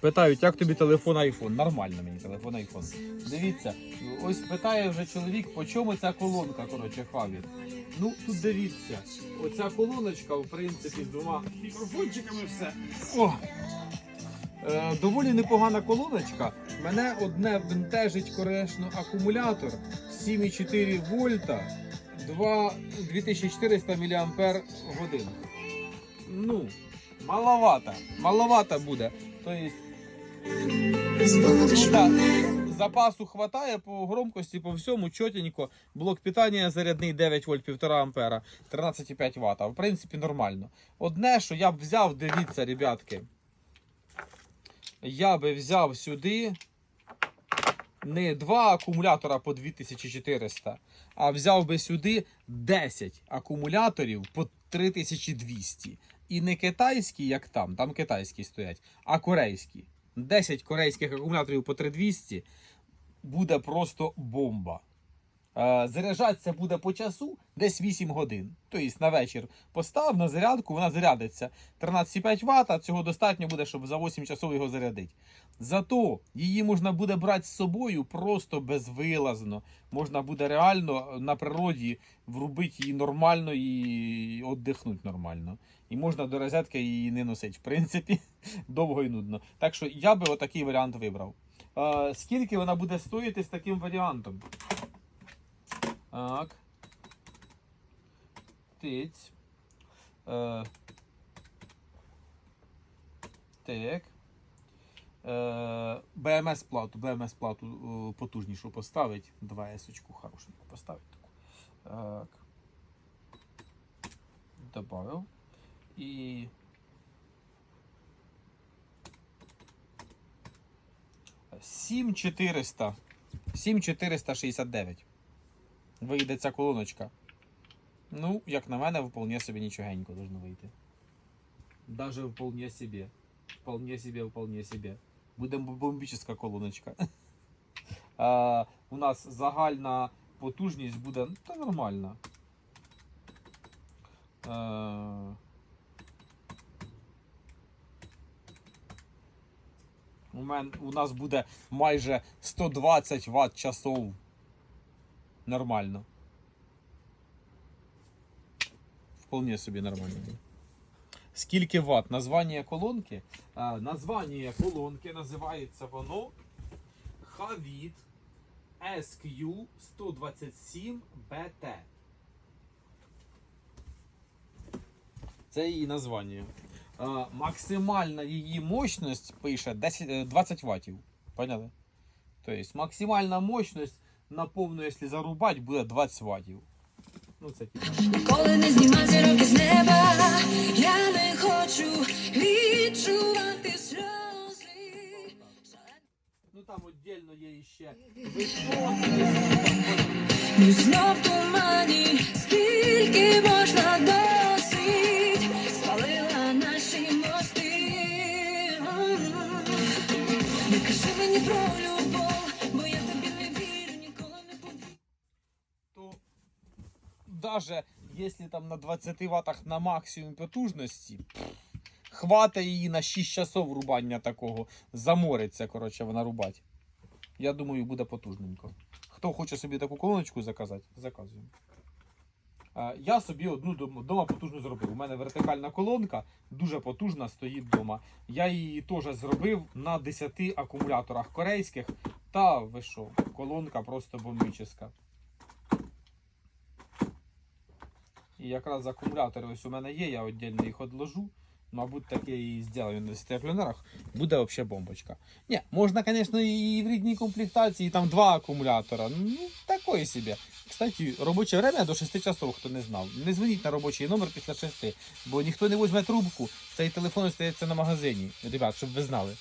Питають, як тобі телефон iPhone? Нормально мені телефон iPhone. Дивіться, ось питає вже чоловік, по чому ця колонка, коротше, Хаві. Ну, тут дивіться, оця колоночка, в принципі, з двома мікрофончиками все. О! Е, доволі непогана колоночка. Мене одне бентежить, конечно, акумулятор 7,4 вольта, 2, 2400 мАч. Ну, маловато. Маловато буде. Тобто, запасу хватає по громкості, по всьому, чотенько. Блок питання зарядний 9 вольт 1,5 ампера, 13,5 Вт. В принципі, нормально. Одне, що я б взяв, дивіться, ребятки. Я би взяв сюди не два акумулятора по 2400, а взяв би сюди 10 акумуляторів по 3200. І не китайські, як там, там китайські стоять, а корейські. 10 корейських акумуляторів по 3200 буде просто бомба. Е, Заряджатися буде по часу десь 8 годин. Тобто на вечір постав на зарядку, вона зарядиться 13,5 Вт. Цього достатньо буде, щоб за 8 часов його зарядити. Зато її можна буде брати з собою просто безвилазно. Можна буде реально на природі врубити її нормально і віддихнути нормально. І можна до розетки її не носити. В принципі, довго і нудно. Так що я би отакий варіант вибрав. Е, скільки вона буде стоїти з таким варіантом? Так. Тиць. Е, так. Е, БМС плату, БМС плату е, потужнішу поставить. Давай есочку хорошеньку поставить таку. Так. Добавив. І. Сім чотириста. Сім чотириста шістдесят дев'ять. Вийде ця колоночка. Ну, як на мене, вполне собі нічогенько должно вийти. Даже вполне себе. Вполне себе, вполне себе. Буде бомбічна колоночка. А, у нас загальна потужність буде ну, та нормальна. А, у, мен, у нас буде майже 120 Вт часов. Нормально. Вполне собі нормально. Скільки ватт? Названня колонки? А, названня колонки називається воно Havit SQ127BT. Це її названня. А, максимальна її мощність пише 10, е, 20 ваттів. Поняли? Тобто максимальна мощність на повну, якщо зарубати, буде 20 ваттів. Ну, це типу. Коли не знімав зірок із неба, я не хочу відчувати сльози. Ну там віддільно є ще Ми знов тумані, скільки можна досить, спалила наші мости. Не кажи мені про любов, даже если там на 20 ваттах на максимум потужності, пф, хвата її на 6 часов рубання такого. Замориться, коротше, вона рубать. Я думаю, буде потужненько. Хто хоче собі таку колоночку заказати, заказуємо. Я собі одну вдома потужну зробив. У мене вертикальна колонка, дуже потужна, стоїть вдома. Я її теж зробив на 10 акумуляторах корейських. Та ви що, колонка просто бомбічна. І якраз акумулятори ось у мене є, я віддільно їх одложу. Мабуть, таке і зроблю на 10 пленерах. Буде взагалі бомбочка. Ні, можна, звісно, і в рідній комплектації, там два акумулятора. Ну, такої собі. Кстати, робоче время до 6 часов, хто не знав. Не дзвоніть на робочий номер після 6, бо ніхто не візьме трубку. Цей телефон остається на магазині. Ребят, щоб ви знали.